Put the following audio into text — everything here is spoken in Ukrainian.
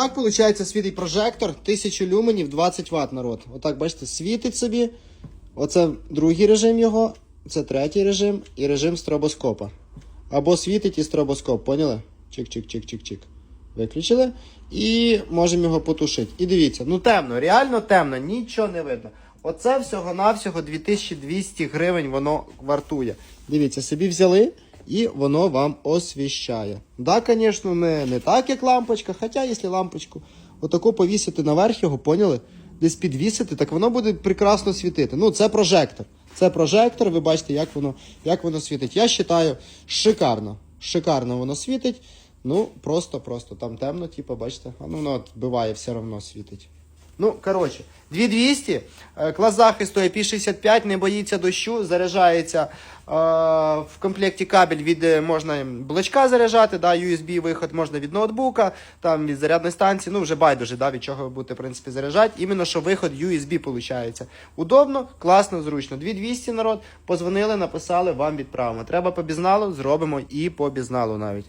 Так, виходить, світить прожектор, 1000 люменів, 20 Вт народ. Отак, бачите, світить собі. Оце другий режим його, це третій режим і режим стробоскопа. Або світить і стробоскоп, поняли? Чик-чик-чик-чик-чик. Виключили. І можемо його потушити. І дивіться, ну темно, реально темно, нічого не видно. Оце всього-навсього 2200 гривень воно вартує. Дивіться, собі взяли і воно вам освіщає. Да, звісно, не, не так, як лампочка, хоча, якщо лампочку отаку повісити наверх його, поняли? Десь підвісити, так воно буде прекрасно світити. Ну, це прожектор. Це прожектор, ви бачите, як воно, як воно світить. Я вважаю, шикарно. Шикарно воно світить. Ну, просто-просто. Там темно, типу, бачите, а ну воно от биває, все одно світить. Ну, коротше, 2200, е, клас захисту IP65, не боїться дощу, заряджається е, в комплекті кабель від е, можна блочка заряджати, да, USB виход можна від ноутбука, там від зарядної станції, ну вже байдуже, да, від чого ви будете в принципі заряджати. Іменно що виход USB виходить. Удобно, класно, зручно. 2200 народ, позвонили, написали, вам відправимо. Треба по бізналу, зробимо і по бізналу навіть.